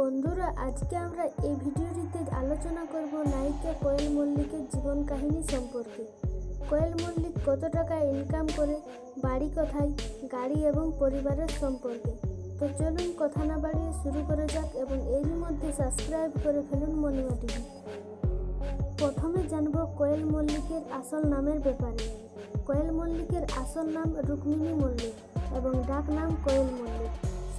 বন্ধুরা, আজকে আমরা এই ভিডিওটিতে আলোচনা করব নায়িকা কোয়েল মল্লিকের জীবন কাহিনী সম্পর্কে। কোয়েল মল্লিক কত টাকা ইনকাম করে, বাড়ি কোথায়, গাড়ি এবং পরিবারের সম্পর্কে। তো চলুন কথা না বাড়িয়ে শুরু করা যাক এবং এরই মধ্যে সাবস্ক্রাইব করে ফেলুন মনিমা টিভি। প্রথমে জানব কোয়েল মল্লিকের আসল নামের ব্যাপারে। কোয়েল মল্লিকের আসল নাম রুক্মিণী মল্লিক এবং ডাক নাম কোয়েল মল্লিক।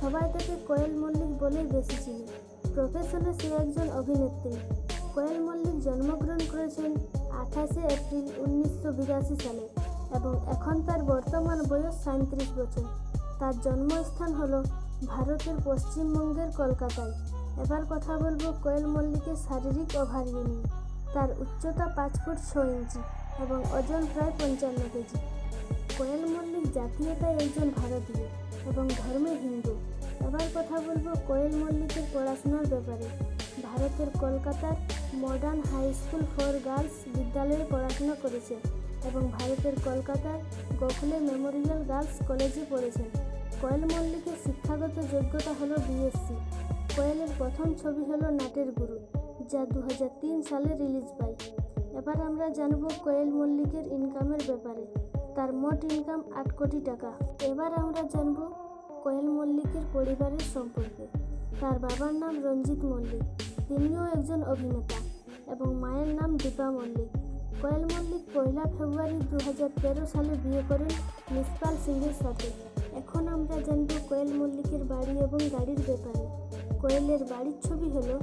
সবাই তাকে কোয়েল মল্লিক বলেই বেশি চিনি প্রফেশনে সে একজন অভিনেত্রী। কোয়েল মল্লিক জন্মগ্রহণ করেছেন আঠাশে এপ্রিল উনিশশো বিরাশি সালে এবং এখন তার বর্তমান বয়স সাঁত্রিশ বছর। তার জন্মস্থান হলো ভারতের পশ্চিমবঙ্গের কলকাতায়। এবার কথা বলব কোয়েল মল্লিকের শারীরিক ওভারভিউ নিয়ে। তার উচ্চতা পাঁচ ফুট ছ ইঞ্চি এবং ওজন প্রায় পঞ্চান্ন কেজি। কোয়েল মল্লিক জাতীয়তায় একজন ভারতীয়। এবং ধর্মে হিন্দু। এবার কথা বলব কোয়েল মল্লিকের পড়াশোনার ব্যাপারে। ভারতের কলকাতার modern high school for girls বিদ্যালয়ে পড়াশোনা করেছে এবং ভারতের কলকাতার গোখলে মেমোরিয়াল গার্লস কলেজে পড়েছেন কোয়েল মল্লিকের শিক্ষাগত যোগ্যতা হলো বিএসসি কোয়েলের প্রথম ছবি হলো নাটের গুরু, যা দু হাজার তিন সালে রিলিজ পায়। এবার আমরা জানব কোয়েল মল্লিকের ইনকামের ব্যাপারে। তার মোট ইনকাম আট কোটি টাকা। এবার আমরা জানব কোয়েল মল্লিকের পরিবারের সম্পর্কে। তার বাবার নাম রঞ্জিত মল্লিক, তিনিও একজন অভিনেতা এবং মায়ের নাম দীপা মল্লিক। কোয়েল মল্লিক পয়লা ফেব্রুয়ারি দু তেরো সালে বিয়ে করেন মিসপাল সিংয়ের সাথে। এখন আমরা জানব কোয়েল মল্লিকের বাড়ি এবং গাড়ির ব্যাপারে। কোয়েলের বাড়ির ছবি হলো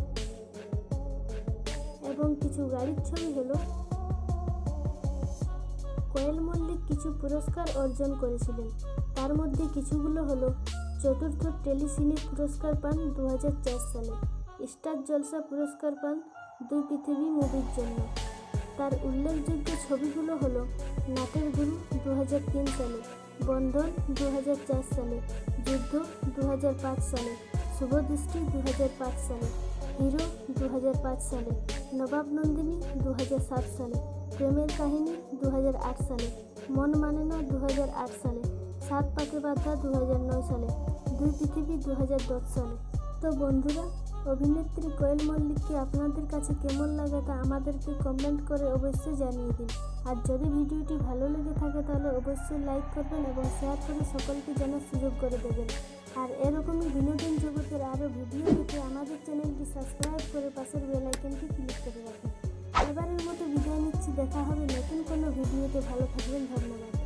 এবং কিছু গাড়ির ছবি হলো কোয়েল মল্লিক কিছু পুরস্কার অর্জন করেছিলেন। তার মধ্যে কিছুগুলো হলো চতুর্থ টেলিসিনে পুরস্কার পান দু হাজার চার সালে, স্টার জলসা পুরস্কার পান দুই পৃথিবী মুভির জন্য। তার উল্লেখযোগ্য ছবিগুলো হলো নাটের গুরু দু হাজার তিন সালে, বন্ধন দু হাজার চার সালে, যুদ্ধ দু হাজার পাঁচ সালে, শুভদৃষ্টি দু হাজার পাঁচ সালে, হিরো দু হাজার পাঁচ সালে, নবাব নন্দিনী দু হাজার সাত সালে। প্রেমের কাহিনী দু হাজার আট সালে, মন মানে না দু হাজার আট সালে, সাত পাকে বাঁধা দু সালে, দুই পৃথিবী দু হাজার দশ সালে। তো বন্ধুরা, অভিনেত্রী কোয়েল মল্লিককে আপনাদের কাছে কেমন লাগে তা আমাদেরকে কমেন্ট করে অবশ্যই জানিয়ে দিন। আর যদি ভিডিওটি ভালো লেগে থাকে তাহলে অবশ্যই লাইক করবেন এবং শেয়ার করে সকলকে জানার সুযোগ করে দেবেন। আর এরকমই বিনোদন জগতের আরও ভিডিও পেতে আমাদের চ্যানেলটি সাবস্ক্রাইব করে পাশের বেল আইকনটি ক্লিক করে রাখুন। দেখা হবে নতুন কোনো ভিডিওতে ভালো থাকবেন ধন্যবাদ।